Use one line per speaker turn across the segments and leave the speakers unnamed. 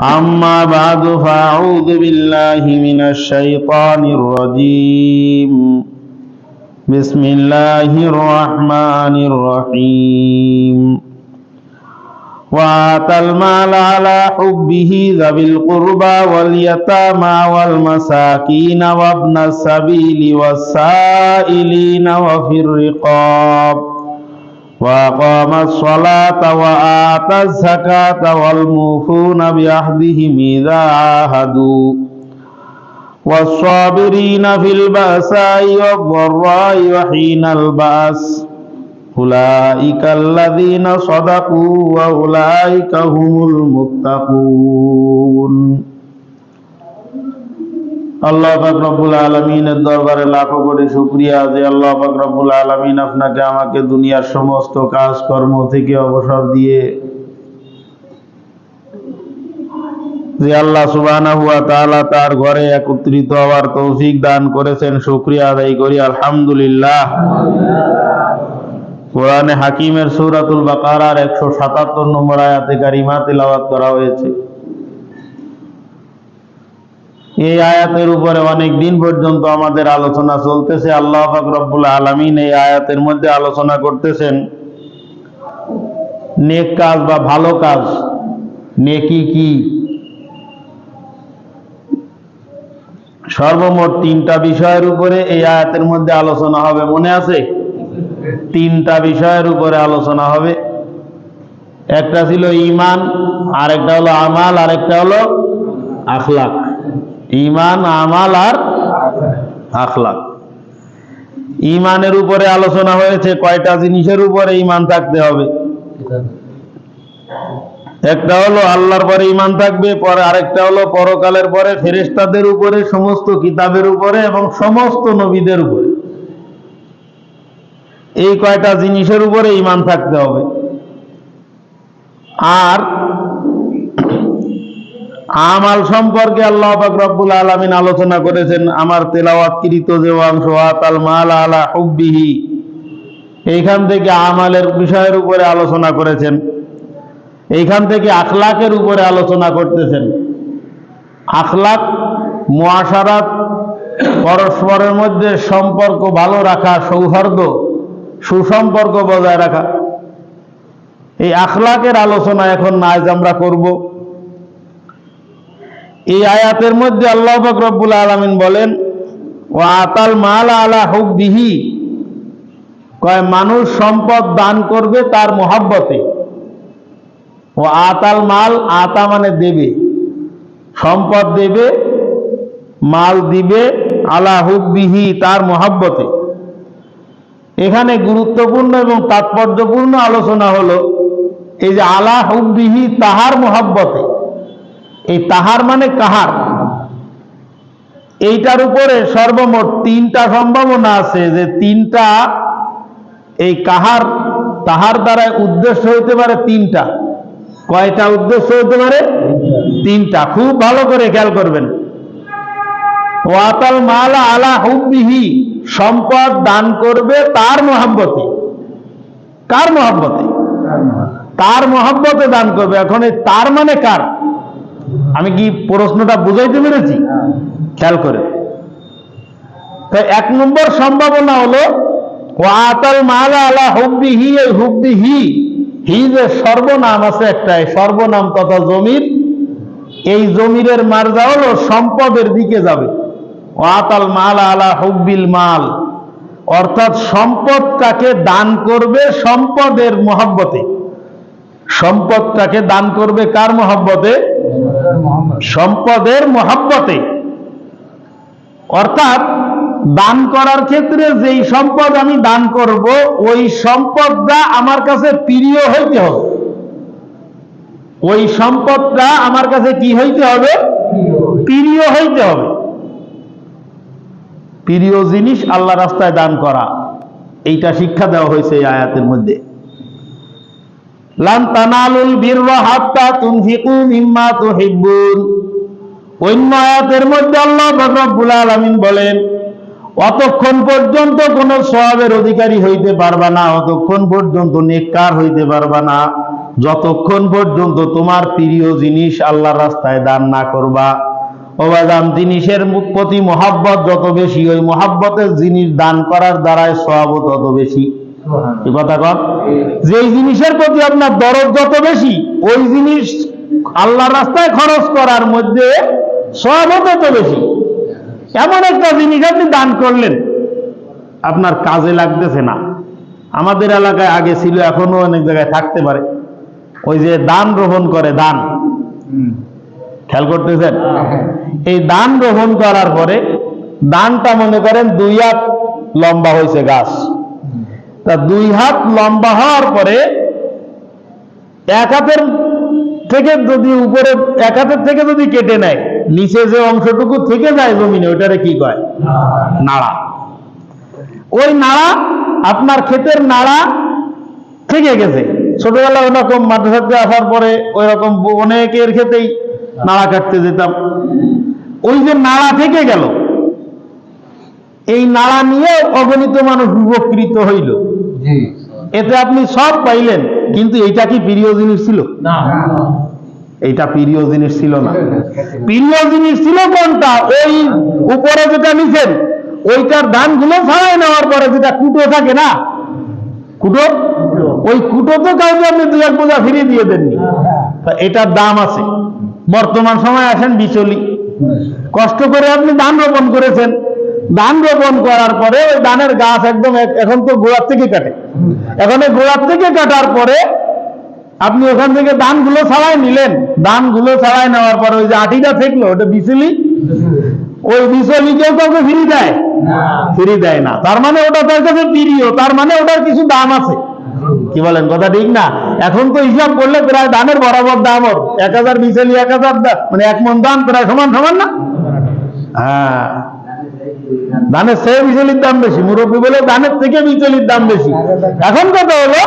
أما بعد فأعوذ بالله من الشيطان الرجيم. بسم الله الرحمن الرحيم. وآتى المال على حبه ذوي القربى واليتامى والمساكين وابن السبيل والسائلين وفي الرقاب. وأقام الصلاة وآتى الزكاة والموفون بعهدهم إذا عاهدوا والصابرين في البأساء والضراء وحين البأس أولئك الذين صدقوا وأولئك هم المتقون আল্লাহ রব্বুল আলমিনের দরবারে লাখো কোটি শুক্রিয়া যে আল্লাহ রব্বুল আলমিন আপনাকে আমাকে দুনিয়ার সমস্ত কাজকর্ম থেকে অবসর দিয়ে যে আল্লাহ সুবহানাহু ওয়া তাআলা তার ঘরে একত্রিত হওয়ার তৌফিক দান করেছেন, শুকরিয়া আদায় করি, আলহামদুলিল্লাহ। কোরআনে হাকিমের সূরাতুল বাকারার 177 নম্বর আয়াতে কারিমা তেলাওয়াত করা হয়েছে। এই আয়াতের উপরে অনেক দিন পর্যন্ত আমাদের আলোচনা চলতেছে। আল্লাহ পাক রব্বুল আলামিন এই আয়াতের মধ্যে আলোচনা করতেছেন, নেক কাজ বা ভালো কাজ, নেকি কি? সর্বমোট তিনটা বিষয়ের উপরে এই আয়াতের মধ্যে আলোচনা হবে, মনে আছে? তিনটা বিষয়ের উপরে আলোচনা হবে। একটা ছিল ইমান আরেকটা হলো আমাল, আরেকটা হলো আখলাক। ইমান আমাল আর আখলাক। ইমানের উপরে আলোচনা হয়েছে, কয়টা জিনিসের উপরে ইমান থাকতে হবে? একটা হলো আল্লাহর পরে ইমান থাকবে, পরে আরেকটা হলো পরকালের পরে ফেরেশতাদের উপরে, সমস্ত কিতাবের উপরে এবং সমস্ত নবীদের উপরে। এই কয়টা জিনিসের উপরে ইমান থাকতে হবে। আর আমাল সম্পর্কে আল্লাহ রব্বুল আলামিন আলোচনা করেছেন, আমার তেলাওয়াতকৃত যে অংশ, আতাল মাল আলা হুব্বিহি। এইখান থেকে আমালের বিষয়ের উপরে আলোচনা করেছেন। এইখান থেকে আখলাকের উপরে আলোচনা করতেছেন। আখলাক, মুআশারাত, পরস্পরের মধ্যে সম্পর্ক ভালো রাখা, সৌহার্দ্য, সুসম্পর্ক বজায় রাখা। এই আখলাকের আলোচনা এখন আজ আমরা করব। এই আয়াতের মধ্যে আল্লাহ পাক রব্বুল আলামিন বলেন ও আতাল মাল আলা হুক দিহি কয়, মানুষ সম্পদ দান করবে তার মহাব্বতে। ও আতাল মাল, আতা মানে দেবে। সম্পদ দেবে, মাল দিবে আলা হুব্বিহি তার মহাব্বতে। এখানে গুরুত্বপূর্ণ এবং তাৎপর্যপূর্ণ আলোচনা হলো, এই যে আলা হুব্বিহি তাহার মহাব্বতে। এই তাহার মানে কাহার? এইটার উপরে সর্বমোট তিনটা সম্ভাবনা আছে যে তিনটা এই কাহার তাহার দ্বারা উদ্দেশ্য হইতে পারে তিনটা। কয়টা উদ্দেশ্য হতে পারে? তিনটা। খুব ভালো করে খেয়াল করবেন। ওয়াতাল মালা আলা হুব্বিহি, সম্পদ দান করবে তার মহাব্বতে। কার মহাব্বতে? তার মহাব্বতে দান করবে। এখন এই তার মানে কার? আমি কি প্রশ্নটা বুঝাইতে পেরেছি? খেয়াল করে। তো এক নম্বর সম্ভাবনা হলো, ওয়াতাল মালা আলা হুব্বিহি, এই হুব্বিহি, হি যে সর্বনাম আছে একটা এই সর্বনাম তথা জমির, এই জমিরের মার্জা হলো সম্পদের দিকে যাবে। ওয়াতাল মাল আলা হুব্বিল মাল, অর্থাৎ সম্পদটাকে দান করবে সম্পদের মহব্বতে। সম্পদটাকে দান করবে কার মহব্বতে? সম্পদের মহব্বতে। অর্থাৎ দান করার ক্ষেত্রে যেই সম্পদ আমি দান করব, ওই সম্পদটা আমার কাছে প্রিয় হইতে হবে। ওই সম্পদটা আমার কাছে কি হইতে হবে? প্রিয় হইতে হবে। প্রিয় জিনিস আল্লাহ রাস্তায় দান করা। এইটা শিক্ষা দেওয়া হয়েছে এই আয়াতের মধ্যে লান তানালুল বিররা হাত্তা তুনফিকু মিম্মা তুহিব্বুন মধ্যে বলেন, অতক্ষণ পর্যন্ত কোন সওয়াবের অধিকারী হইতে পারবা না, অতক্ষণ পর্যন্ত নেককার হইতে পারবা না। যতক্ষণ পর্যন্ত তোমার প্রিয় জিনিস আল্লাহর রাস্তায় দান না করবা। অবাদাম জিনিসের প্রতি মহাব্বত যত বেশি, ওই মহাব্বতের জিনিস দান করার দ্বারাই সওয়াবও তত বেশি। কথা কর যেই জিনিসের প্রতি আপনার দরদ যত বেশি ওই জিনিস আল্লাহর রাস্তায় খরচ করার মধ্যে সওয়াবও তত বেশি। এমন একটা জিনিস আপনি দান করলেন আপনার কাজে লাগতেছে না। আমাদের এলাকায় আগে ছিল এখনও অনেক জায়গায় থাকতে পারে। ওই যে দান গ্রহণ করে দান। খেয়াল করতেছেন? এই দান গ্রহণ করার পরে দানটা মনে করেন দুই হাত লম্বা হয়েছে গাছ। তা দুই হাত লম্বা হওয়ার পরে এক হাতের থেকে যদি উপরে, এক হাতের থেকে যদি কেটে নেয়, নিচে যে অংশটুকু থেকে যায় জমিনে, ওইটারে কি কয়? নাড়া। ওই নাড়া আপনার ক্ষেতের নাড়া থেকে গেছে। ছোটবেলায় ওরকম মাদ্রাসাতে আসার পরে ওই রকম অনেকের ক্ষেতেই নাড়া কাটতে যেতাম। ওই যে নাড়া থেকে গেল, এই নাড়া নিয়ে অগণিত মানুষ উপকৃত হইল। এতে আপনি সব পাইলেন কিন্তু এইটা কি প্রিয় জিনিস ছিল?
না।
এইটা প্রিয় জিনিস ছিল না। প্রিয় জিনিস ছিল কোনটা? ওই উপরে যেটা নিছেন ওইটার ধানগুলো ছাড়াই নেওয়ার পরে যেটা কুটো থাকে না কুটো? ওই কুটো তো কাউকে আপনি দু এক বোঝা ফিরিয়ে দিয়ে দেননি। এটার দাম আছে। বর্তমান সময় আসেন বিচলি কষ্ট করে আপনি ধান রোপণ করেছেন। ধান রোপণ করার পরে ওই ধানের গাছ একদম এখন তো গোড়ার থেকে কাটে। এখন এই গোড়ার থেকে কাটার পরে আপনি ওখান থেকে ধানগুলো ছাড়াই নিলেন। ধানগুলো ছাড়াই নেওয়ার পরে ওই যে আটিটা থাকল ওটা বিচলি ওই বিচলি কেউ কাউকে ফিরি দেয়? ফিরি দেয় না। তার মানে ওটা তার কাছে প্রিয় তার মানে ওটার কিছু দাম আছে। কি বলেন কথা ঠিক না? এখন তো হিসাব করলে প্রায় ধানের বরাবর দাম ওর। এক হাজার বিচলি এক হাজার মানে এক মন দাম প্রায় সমান সমান না? হ্যাঁ। ধানের সে বিচলির দাম বেশি। মুরব্বী বলে ধানের থেকে বিচলির দাম বেশি। এখন কথা হলো,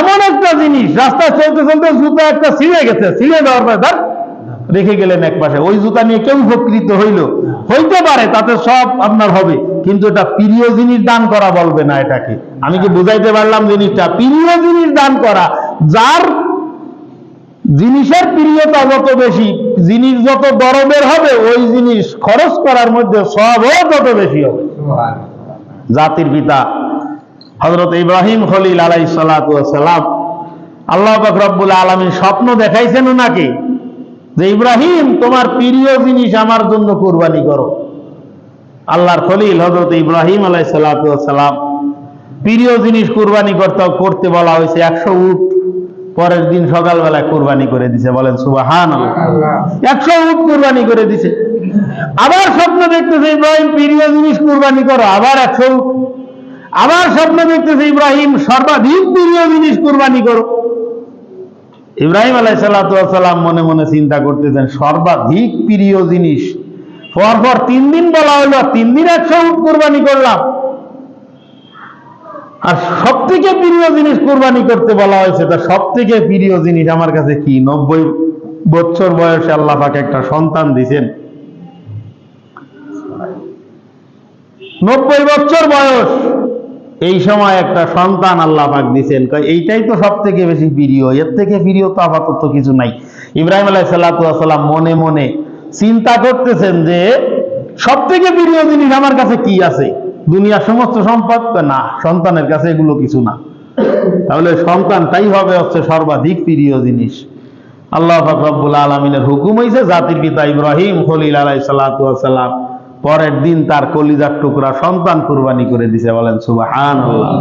এমন একটা জিনিস, রাস্তায় চলতে চলতে জুতা একটা ছিঁড়ে গেছে, ছিঁড়ে দেওয়ার পরে ধর রেখে গেলেন এক পাশে। ওই জুতা নিয়ে কেউ উপকৃত হইল। হইতে পারে, তাতে সব আপনার হবে, কিন্তু এটা প্রিয় জিনিস দান করা বলবে না এটাকে। আমি কি বুঝাইতে পারলাম জিনিসটা? প্রিয় জিনিস দান করা, যার জিনিসের প্রিয়তা যত বেশি জিনিস যত দরবের হবে ওই জিনিস খরচ করার মধ্যে সবও তত বেশি হবে। জাতির পিতা হজরত ইব্রাহিম খলিল আলাই সালাম আল্লাহ রব্বুল আলমীর স্বপ্ন দেখাইছেন ওনাকে যে ইব্রাহিম তোমার প্রিয় জিনিস আমার জন্য কুরবানি করো। আল্লাহর খলিল হজরত ইব্রাহিম আলাই সালাম প্রিয় জিনিস কুরবানি করতে করতে বলা হয়েছে একশো উট। পরের দিন সকালবেলায় কুরবানি করে দিছে বলেন সুবাহান একশো উট কুরবানি করে দিছে। আবার স্বপ্ন দেখতেছে ইব্রাহিম প্রিয় জিনিস কোরবানি করো আবার একশো উট। আবার স্বপ্ন দেখতেছে ইব্রাহিম সর্বাধিক প্রিয় জিনিস কুরবানি করো। ইব্রাহিম আলাই সাল্লাম মনে মনে চিন্তা করতেছেন সর্বাধিক প্রিয় জিনিস। পরপর তিন দিন বলা হলো তিন দিন একশো উট কোরবানি করলাম। আর সব থেকে প্রিয় জিনিস কুরবানি করতে বলা হয়েছে তা সব থেকে প্রিয় জিনিস আমার কাছে কি? নব্বই বছর বয়সে আল্লাহ পাকে একটা সন্তান দিছেন। নব্বই বছর বয়স, এই সময় একটা সন্তান আল্লাহ পাক দিছেন। এইটাই তো সব থেকে বেশি প্রিয়, এর থেকে প্রিয় তো আপাতত কিছু নাই। ইব্রাহিম আলাহ সাল্লাম মনে মনে চিন্তা করতেছেন যে সব থেকে প্রিয় জিনিস আমার কাছে কি আছে? দুনিয়ার সমস্ত সম্পদ? না, সন্তানের কাছে এগুলো কিছু না। তাহলে সন্তানটাই হবে হচ্ছে সর্বাধিক প্রিয় জিনিস। আল্লাহ পাক রব্বুল আলমিনের হুকুম হয়েছে জাতির পিতা ইব্রাহিম খলিল আলাই সাল্লাম পরের দিন তার কলিজার টুকরা সন্তান কুরবানি করে দিছে, বলেন আল্লাহ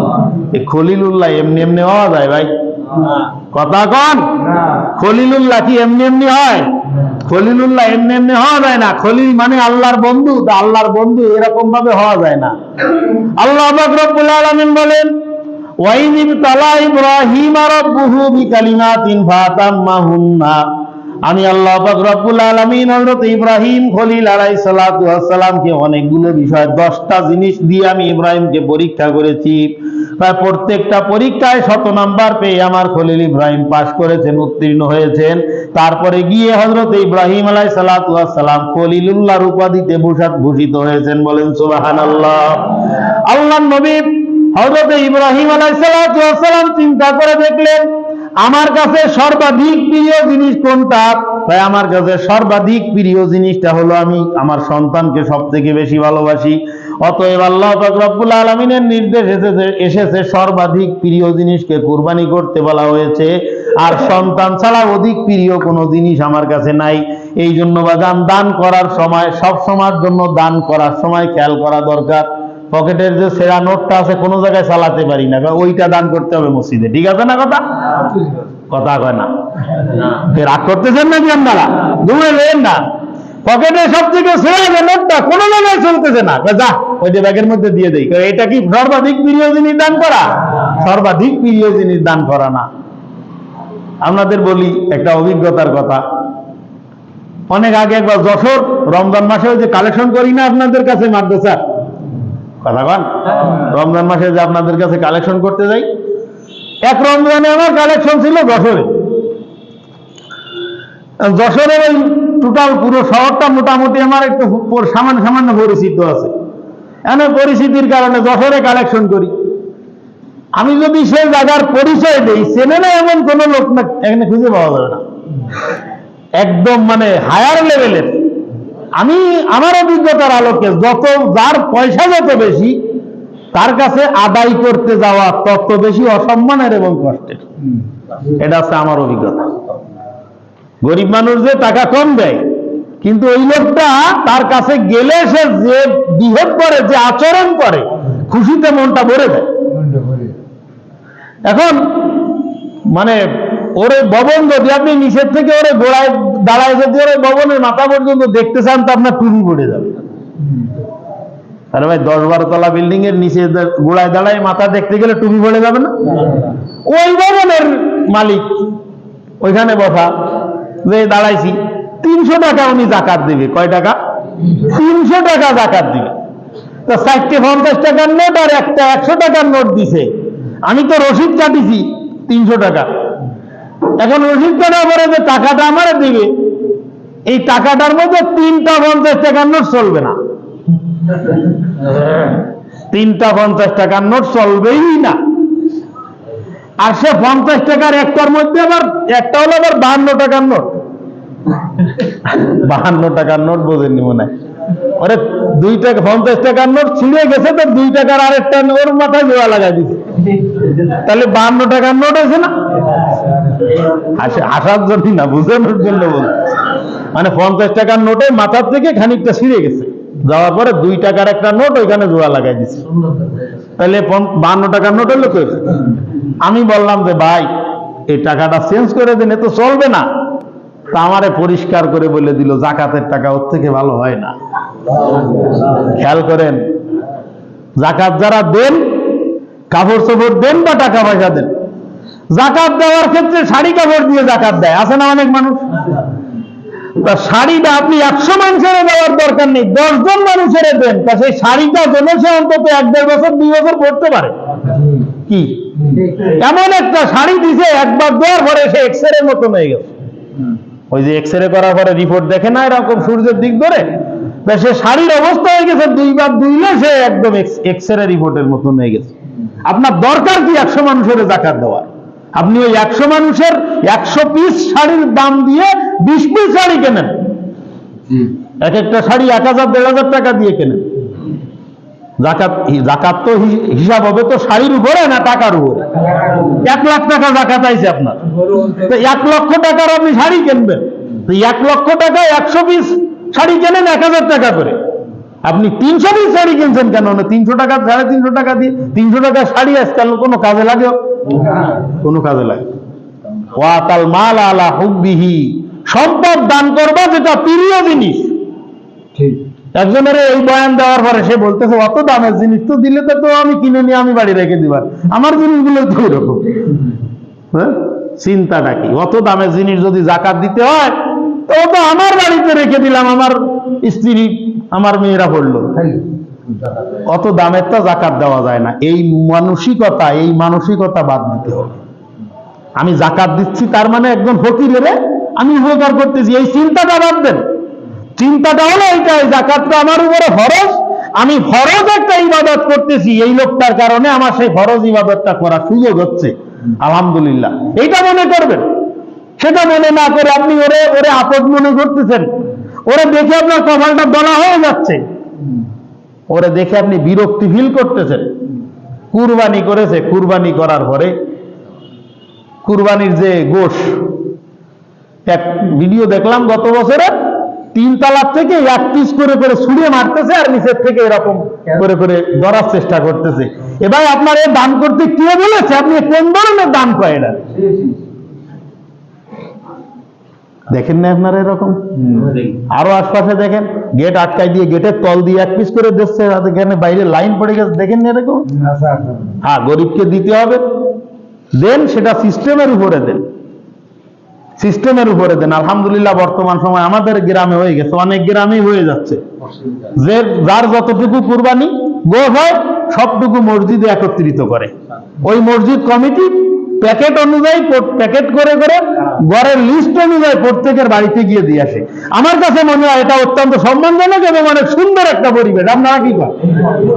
এই খলিলুল্লাহ এমনি এমনি হওয়া যায় ভাই? কথা কন? খলিলুল্লাহ কি এমনি এমনি হয়? খলিলুল্লাহ এমনি এমনি হওয়া যায় না। খলিল মানে আল্লাহর বন্ধু তা আল্লাহর বন্ধু এরকম ভাবে হওয়া যায় না। আল্লাহ রব্বুল আলামিন বলেন আমি আল্লাহ রব্বুল আলামিন হযরত ইব্রাহিম খলিল আলাইহিস সালাতু ওয়াস অনেকগুলো বিষয় 10টা জিনিস দিয়ে আমি ইব্রাহিমকে পরীক্ষা করেছি। তাই প্রত্যেকটা পরীক্ষায় শত নাম্বার পেয়ে আমার খলিল ইব্রাহিম পাশ করেছেন, উত্তীর্ণ হয়েছেন। তারপরে গিয়ে হযরত ইব্রাহিম ওয়াস সালাম খলিলুল্লাহর উপাধিতে ভূষাত ভূষিত হয়েছেন বলেন, সুবহানাল্লাহ। আল্লাহর নবী হযরত ইব্রাহিম আলাইহিস সালাতু ওয়াস সালাম চিন্তা করে দেখলেন, আমার কাছে সর্বাধিক প্রিয় জিনিস কোনটা? তাই আমার কাছে সর্বাধিক প্রিয় জিনিসটা হলো আমি, আমার সন্তানকে সব থেকে বেশি ভালোবাসি। অতএব আল্লাহ রব্বুল আলমিনের নির্দেশ এসেছে এসেছে সর্বাধিক প্রিয় জিনিসকে কুরবানি করতে বলা হয়েছে। আর সন্তান ছাড়া অধিক প্রিয় কোনো জিনিস আমার কাছে নাই। এই জন্য বাজান দান করার সময় সব সময়ের জন্য দান করার সময় খেয়াল করা দরকার। পকেটের যে সেরা নোটটা আছে কোনো জায়গায় চালাতে পারি না। ওইটা দান করতে হবে মসজিদে। ঠিক আছে না কথা? কথা কয় না। রাগ করতেছেন নাকি আপনারা? ঘুমে লেন না। পকেটে সব থেকে সেরা নোটটা কোনো জায়গায় চলতেছে না। যা, ওই যে ব্যাগের মধ্যে দিয়ে দেই। এটা কি সর্বাধিক প্রিয় জিনিস দান করা? সর্বাধিক প্রিয় জিনিস দান করা না। আপনাদের বলি একটা অভিজ্ঞতার কথা। অনেক আগে একবার যশোর রমজান মাসে যে কালেকশন করি না আপনাদের কাছে মাদ্রাসা? কথা কন? রমজান মাসে যে আপনাদের কাছে কালেকশন করতে যাই? এক রমজানে আমার কালেকশন ছিল যশোরে। যশোরের ওই টোটাল পুরো শহরটা মোটামুটি আমার একটু সামান্য সামান্য পরিচিত আছে। এমন পরিস্থিতির কারণে যশোরে কালেকশন করি। আমি যদি সেই জায়গার পরিচয় দেই চেনে না এমন কোন লোক না এখানে খুঁজে পাওয়া যাবে না। একদম মানে হায়ার লেভেলের আমি আমার অভিজ্ঞতার আলোকে যত যার পয়সা যত বেশি তার কাছে আদায় করতে যাওয়া তত বেশি অসম্মানের এবং কষ্টের। এটা হচ্ছে আমার অভিজ্ঞতা। গরিব মানুষ যে টাকা কম দেয় কিন্তু ওই লোকটা তার কাছে গেলে সে যে বিহেভ করে যে আচরণ করে খুশিতে মনটা ভরে দেয়। এখন মানে ওরে ভবন যদি আপনি নিষেধ থেকে ওরে গোড়ায় দাঁড়ায় যদি ওরে ভবনের মাথা পর্যন্ত দেখতে চান তো আপনার টুপি পড়ে যাবে। আরে ভাই দশ বারো তলা বিল্ডিং এর নিচে গোড়ায় দাঁড়ায় মাথা দেখতে গেলে টুপি পড়ে যাবে না। ওই ভবনের মালিক ওইখানে বসা। যে দাঁড়াইছি, তিনশো টাকা উনি জাকাত দিবে। কয় টাকা? তিনশো টাকা জাকাত দিবে। তো চারটে পঞ্চাশ টাকার নোট আর একটা একশো টাকার নোট দিছে। আমি তো রসিদ কাটিছি, তিনশো টাকা। এখন রসিদ কাটার পরে যে টাকাটা আমার দিবে, এই টাকাটার মধ্যে তিনটা পঞ্চাশ টাকার নোট চলবে না। তিনটা পঞ্চাশ টাকার নোট চলবেই না। আর সে পঞ্চাশ টাকার একটার মধ্যে আবার, একটা হলো আবার বাহান্ন টাকার নোট বাহান্ন টাকার নোট বোঝেননি মনে হয়। দুই টাকা, পঞ্চাশ টাকার নোট ছিঁড়ে গেছে তো দুই টাকার আরেকটা ওর মাথায় লাগাই দিছে। তাহলে বাহান্ন টাকার নোট আছে না? হাসার জন্য না, বুঝানোর জন্য বলছি। মানে পঞ্চাশ টাকার নোটে মাথার থেকে খানিকটা ছিঁড়ে গেছে। যাওয়ার পরে দুই টাকার একটা নোট ওইখানে জোড়া লাগাই দিছে। তাহলে বান্ন টাকার নোট হলো আমি বললাম যে, ভাই, এই টাকাটা চেঞ্জ করে দিন এ তো চলবে না। তা আমারে পরিষ্কার করে বলে দিল জাকাতের টাকা ওর থেকে ভালো হয় না। খেয়াল করেন জাকাত যারা দেন কাপড় চোপড় দেন বা টাকা পয়সা দেন জাকাত দেওয়ার ক্ষেত্রে শাড়ি কাপড় দিয়ে জাকাত দেয়। আছে না অনেক মানুষ? তা শাড়িটা আপনি একশো মানুষের দেওয়ার দরকার নেই দশজন মানুষের দেন তা সেই শাড়িটা যেন সে অন্তত এক দেড় বছর দুই বছর পড়তে পারে। কি? এমন একটা শাড়ি দিছে একবার দেওয়ার পরে সে এক্স রে মতন হয়ে গেছে। ওই যে এক্স রে করার পরে রিপোর্ট দেখে না এরকম সূর্যের দিক ধরে? সে শাড়ির অবস্থা হয়ে গেছে দুইবার দুইলে সে একদম এক্স রে রিপোর্টের মতন হয়ে গেছে। আপনার দরকার কি একশো মানুষের জাকাত দেওয়ার? আপনি ওই একশো মানুষের একশো পিস শাড়ির দাম দিয়ে বিশ পিস শাড়ি কেনেন? এক একটা শাড়ি এক হাজার দেড় হাজার টাকা দিয়ে কেনেন? জাকাত জাকাত তো হিসাব হবে তো শাড়ির উপরে না টাকার উপরে? এক লাখ টাকা জাকাত আইছে আপনার। তো এক লক্ষ টাকার আপনি শাড়ি কিনবেন। এক লক্ষ টাকায় একশো পিস শাড়ি কেনেন এক হাজার টাকা করে। আপনি তিনশো পিস শাড়ি কিনছেন কেন? না, তিনশো টাকা, সাড়ে তিনশো টাকা দিয়ে তিনশো টাকা শাড়ি আজকাল কোনো কাজে লাগে? কোনো কাজে লাগে। ওয়াতাল মাল আলা হুব্বিহি। সম্পদ দান করবা যেটা প্রিয় জিনিস। একজনের এই বয়ান দেওয়ার পরে সে বলতেছে, অত দামের জিনিস তো দিলে তো আমি কিনে নিয়ে আমি বাড়ি রেখে দিবার। আমার জিনিসগুলো তো এরকম হ্যাঁ? চিন্তাটা কি? অত দামের জিনিস যদি জাকাত দিতে হয়, তো তো আমার বাড়িতে রেখে দিলাম, আমার স্ত্রী, আমার মেয়েরা পড়ল অত দামের তো জাকাত দেওয়া যায় না। এই মানসিকতা এই মানসিকতা বাদ দিতে হবে। আমি জাকাত দিচ্ছি, তার মানে একজন ফকিরের আমি উপকার করতেছি। এই চিন্তাটা বাদ দেন। চিন্তাটা হলো এইটাই জাকাতটা আমার উপরে ফরজ। আমি ফরজ একটা ইবাদত করতেছি, এই লোকটার কারণে আমার সেই ফরজ ইবাদতটা করার সুযোগ হচ্ছে। আলহামদুলিল্লাহ। এইটা মনে করবেন। সেটা মনে না করে আপনি ওরে ওরে আপদ মনে করতেছেন। ওরে দেখে আপনার কপালটা বলা হয়ে যাচ্ছে। ওরে দেখে আপনি বিরক্তি ফিল করতেছেন। কুরবানি করেছে, কুরবানি করার পরে কুরবানির যে গোশ, এক ভিডিও দেখলাম গত বছরে তিন তালার থেকে এক পিস করে করে ছুড়ে মারতেছে আর নিচের থেকে এরকম করে করে ধরার চেষ্টা করতেছে। এবার আপনার এই দান করতে কে বলেছে? আপনি কোন ধরনের দান করে এটা দেখেন না আপনারা এরকম? আরও আশপাশে দেখেন গেট আটকাই দিয়ে গেটের তল দিয়ে এক পিস করে দিচ্ছে এখানে বাইরে লাইন পড়ে গেছে দেখেন না এরকম? হ্যাঁ গরিবকে দিতে হবে। দেন সেটা সিস্টেমের উপরে দেন। সিস্টেমের উপরে দেন। আলহামদুলিল্লাহ বর্তমান সময় আমাদের গ্রামে হয়ে গেছে অনেক গ্রামেই হয়ে যাচ্ছে। যে যার যতটুকু কুরবানি গোস হয় সবটুকু মসজিদে একত্রিত করে। ওই মসজিদ কমিটি প্যাকেট অনুযায়ী প্যাকেট করে করে ঘরের লিস্ট অনুযায়ী প্রত্যেকের বাড়িতে গিয়ে দিয়ে আসে। আমার কাছে মনে হয় এটা অত্যন্ত সম্মানজনক এবং অনেক সুন্দর একটা পরিবেশ। আপনারা কি করেন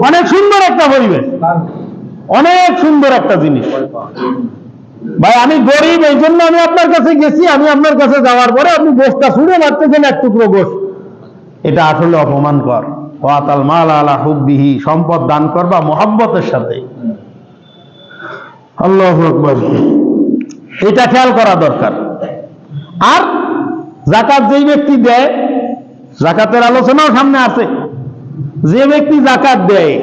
অনেক সুন্দর একটা পরিবেশ। অনেক সুন্দর একটা জিনিস। ভাই, আমি গরিব, এই জন্য আমি আপনার কাছে গেছি। আমি আপনার কাছে যাওয়ার পরে আপনি গোষ্ঠটা ছুঁড়ে মারতেছেন এক টুকরো গোষ্ঠ এটা আসলে অপমান কর। ওয়াতাল মাল আলা হুব্বিহি, সম্পদ দান করবা মোহাব্বতের সাথে। আল্লাহ আকবার। এটা খেয়াল করা দরকার। আর জাকাত যেই ব্যক্তি দেয় জাকাতের আলোচনাও সামনে আছে। যে ব্যক্তি জাকাত দেয়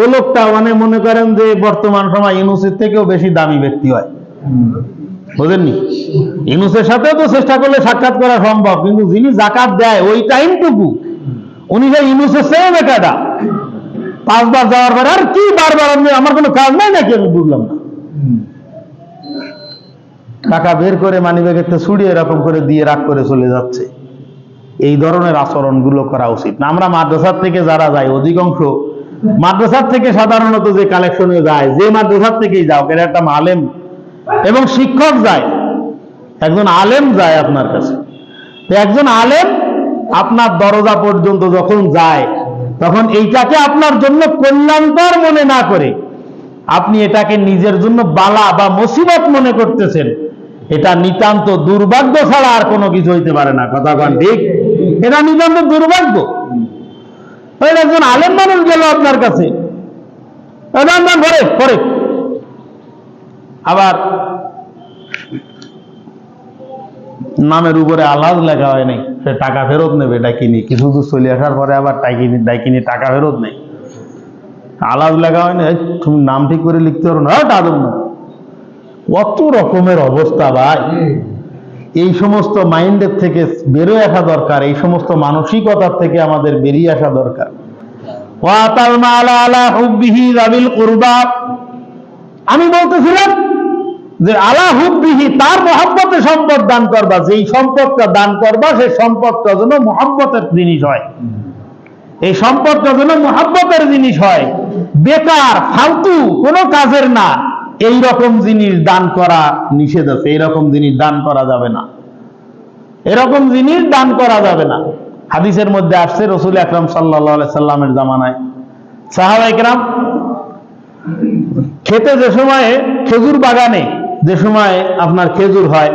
ও লোকটা মানে মনে করেন যে বর্তমান সময় ইউনুসের থেকেও বেশি দামি ব্যক্তি হয়। বুঝেননি? ইউনুসের সাথেও তো চেষ্টা করলে সাক্ষাৎ করা সম্ভব, কিন্তু যিনি জাকাত দেয় ওই টাইমটুকু, উনি যে ইউনুসের চেয়ে বেটাটা পাঁচবার যাওয়ার পরে আর কি বারবার আমি আমার কোনো কাজ নাই নাকি? আমি বুঝলাম না। টাকা বের করে মানি ব্যাগের ছুড়িয়ে এরকম করে দিয়ে রাগ করে চলে যাচ্ছে। এই ধরনের আচরণগুলো করা উচিত। না, আমরা মাদ্রাসার থেকে যারা যাই অধিকাংশ মাদ্রাসার থেকে সাধারণত যে কালেকশনে যায়, যে মাদ্রাসার থেকেই যাও, এর একটা আলেম। এবং শিক্ষক যায়। একজন আলেম যায় আপনার কাছে। একজন আলেম আপনার দরজা পর্যন্ত যখন যায়, তখন এইটাকে আপনার জন্য কল্যাণকর মনে না করে আপনি এটাকে নিজের জন্য বালা বা মুসিবত মনে করতেছেন। এটা নিতান্ত দুর্ভাগ্য ছাড়া আর কোনো কিছু হইতে পারে না। কথা ঠিক? এটা নিতান্ত দুর্ভাগ্য। ওই একজন আলেম মানুষ গেল আপনার কাছে। ঘরে করে আবার নামের উপরে আলাদ লেখা হয় নাই। সে টাকা ফেরত নেবে ডাকিনি। কিছু দূর চলে আসার পরে আবার ডাকিনি ডাকিনি টাকা ফেরত নেই। আলাদ লেখা হয় না তুমি নাম ঠিক করে লিখতে পারো না। হ্যাঁ, না। কত রকমের অবস্থা ভাই। এই সমস্ত মাইন্ডের থেকে বেরোয় আসা দরকার, এই সমস্ত মানসিকতার থেকে আমাদের বেরিয়ে আসা দরকার। আমি বলতেছিলাম যে আলা হুব্বিহি, তার মহব্বতে সম্পদ দান করবা, যেই সম্পদটা দান করবা, সেই সম্পদটা যেন মহব্বতের জিনিস হয়। এই সম্পদটা যেন মহাব্বতের জিনিস হয়। বেকার, ফালতু, কোনো কাজের না। এই রকম জিনিস দান করা নিষেধ আছে, এইরকম জিনিস দান করা যাবে না। এরকম জিনিস দান করা যাবে না। হাদিসের মধ্যে আসছে, রসুল আকরাম সাল্লাহ সাল্লামের জামানায়। সাহাবা একরাম খেতে যে সময়ে খেজুর বাগানে যে সময় আপনার খেজুর হয়,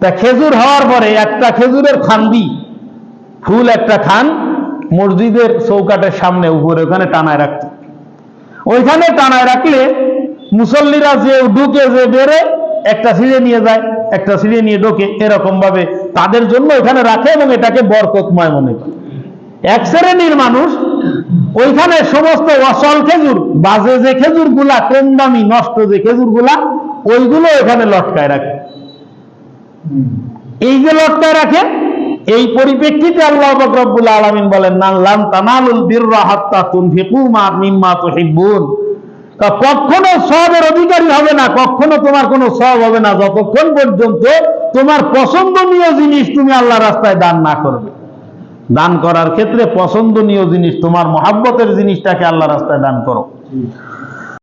তা খেজুর হওয়ার পরে একটা খেজুরের খান্দি ফুল একটা খান মসজিদের চৌকাটের সামনে উপরে, ওখানে টানায় রাখত। ওইখানে টানায় রাখলে মুসল্লিরা যে ঢুকে, যে বেড়ে একটা সিঁড়ে নিয়ে যায়, একটা সিঁড়ে নিয়ে ঢোকে এরকম ভাবে তাদের জন্য ওখানে রাখে এবং এটাকে বরকতময় মনে করে। এক শ্রেণির মানুষ, ওইখানে সমস্ত অসল খেজুর, বাজে যে খেজুরগুলা কম দামি, নষ্ট যে খেজুরগুলা ওইগুলো এখানে লটকায় রাখে। এই যে লটকায় রাখে, এই পরিপ্রেক্ষিতে আল্লাহ পাক রব্বুল আলামিন বলেন না তানালুল বিররা হাত্তা তুনফিকু মা মিম্মা তুহিব্বুন। তা কখনো সবের অধিকারী হবে না, কখনো তোমার কোনো সব হবে না। যতক্ষণ পর্যন্ত তোমার পছন্দনীয় জিনিস তুমি আল্লাহ রাস্তায় দান না করবে। দান করার ক্ষেত্রে পছন্দনীয় জিনিস, তোমার মহাব্বতের জিনিসটাকে আল্লাহ রাস্তায় দান করো।